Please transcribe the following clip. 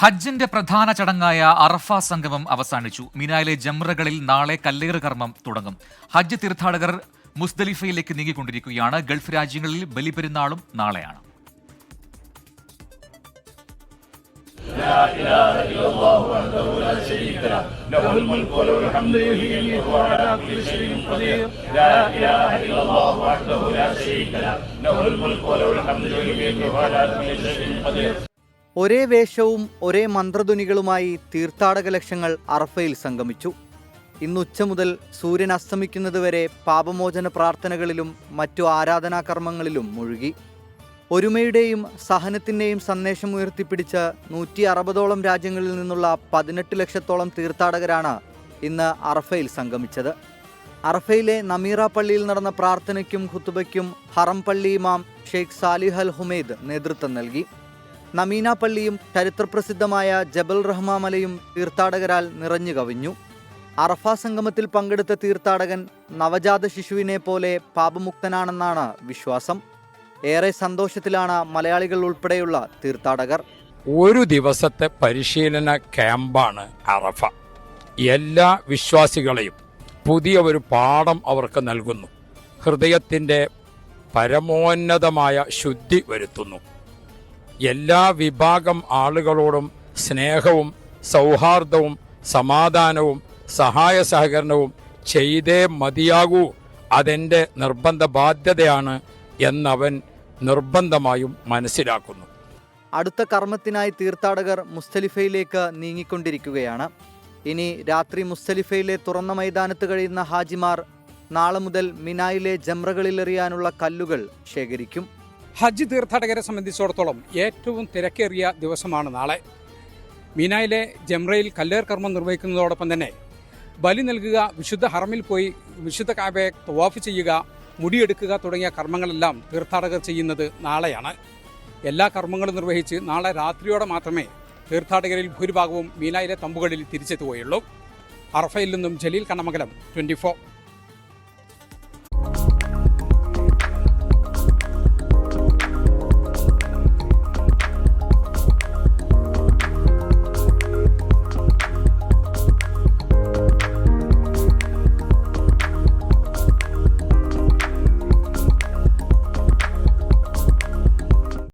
ഹജ്ജിന്റെ പ്രധാന ചടങ്ങായ അറഫ സംഗമം അവസാനിച്ചു മിനായിലെ ജംറകളിൽ നാളെ കല്ലേറ് കർമ്മം തുടങ്ങും ഹജ്ജ് തീർത്ഥാടകർ മുസ്ദലിഫയിലേക്ക് നീങ്ങിക്കൊണ്ടിരിക്കുകയാണ് ഗൾഫ് രാജ്യങ്ങളിൽ ബലിപെരുന്നാളും നാളെയാണ് له الملك وله الحمد يحيي ويميت وهو على كل شيء قدير ഒരേ വേഷവും ഒരേ മന്ത്രധ്വനികളുമായി തീർത്ഥാടക ലക്ഷങ്ങൾ അറഫയിൽ സംഗമിച്ചു. ഇന്നുച്ച മുതൽ സൂര്യൻ അസ്തമിക്കുന്നതുവരെ പാപമോചന പ്രാർത്ഥനകളിലും മറ്റു ആരാധനാകർമ്മങ്ങളിലും മുഴുകി. ഒരുമയുടെയും സഹനത്തിന്റെയും സന്ദേശം ഉയർത്തിപ്പിടിച്ച നൂറ്റി അറുപതോളം രാജ്യങ്ങളിൽ നിന്നുള്ള പതിനെട്ട് ലക്ഷത്തോളം തീർത്ഥാടകരാണ് ഇന്ന് അറഫയിൽ സംഗമിച്ചത്. അറഫയിലെ നമീറ പള്ളിയിൽ നടന്ന പ്രാർത്ഥനയ്ക്കും ഖുത്തുബയ്ക്കും ഹറം പള്ളി ഇമാം ഷെയ്ഖ് സാലിഹ് അൽ ഹുമൈദ് നേതൃത്വം നൽകി. നമീന പള്ളിയും ചരിത്രപ്രസിദ്ധമായ ജബൽ റഹ്മാ മലയും തീർത്ഥാടകരാൽ നിറഞ്ഞു കവിഞ്ഞു. അറഫ സംഗമത്തിൽ പങ്കെടുത്ത തീർത്ഥാടകൻ നവജാത ശിശുവിനെ പോലെ പാപമുക്തനാണെന്നാണ് വിശ്വാസം. ഏറെ സന്തോഷത്തിലാണ് മലയാളികൾ ഉൾപ്പെടെയുള്ള തീർത്ഥാടകർ. ഒരു ദിവസത്തെ പരിശീലന ക്യാമ്പാണ് അറഫ. എല്ലാ വിശ്വാസികളെയും പുതിയ ഒരു പാഠം അവർക്ക് നൽകുന്നു. ഹൃദയത്തിന്റെ പരമോന്നതമായ ശുദ്ധി വരുത്തുന്നു. എല്ലാ വിഭാഗം ആളുകളോടും സ്നേഹവും സൗഹാർദ്ദവും സമാധാനവും സഹായ സഹകരണവും ചെയ്തേ മതിയാകൂ. അതെന്റെ നിർബന്ധ ബാധ്യതയാണ് എന്നവൻ നിർബന്ധമായും മനസ്സിലാക്കുന്നു. അടുത്ത കർമ്മത്തിനായി തീർത്ഥാടകർ മുസ്തലിഫയിലേക്ക് നീങ്ങിക്കൊണ്ടിരിക്കുകയാണ്. ഇനി രാത്രി മുസ്തലിഫയിലെ തുറന്ന മൈതാനത്ത് കഴിയുന്ന ഹാജിമാർ നാളെ മുതൽ മിനായിലെ ജംറകളിലെറിയാനുള്ള കല്ലുകൾ ശേഖരിക്കും. ഹജ്ജ് തീർത്ഥാടകരെ സംബന്ധിച്ചിടത്തോളം ഏറ്റവും തിരക്കേറിയ ദിവസമാണ് നാളെ. മീനായിലെ ജംറയിൽ കല്ലേർ കർമ്മം നിർവഹിക്കുന്നതോടൊപ്പം തന്നെ ബലി നൽകുക വിശുദ്ധ ഹറമിൽ പോയി വിശുദ്ധ കാബയെ തവാഫ് ചെയ്യുക മുടിയെടുക്കുക തുടങ്ങിയ കർമ്മങ്ങളെല്ലാം തീർത്ഥാടകർ ചെയ്യുന്നത് നാളെയാണ്. എല്ലാ കർമ്മങ്ങളും നിർവഹിച്ച് നാളെ രാത്രിയോടെ മാത്രമേ തീർത്ഥാടകരിൽ ഭൂരിഭാഗവും മീനായിലെ തമ്പുകളിൽ തിരിച്ചെത്തുകയുള്ളൂ. അർഫയിൽ നിന്നും ജലീൽ കണ്ണമംഗലം ട്വന്റി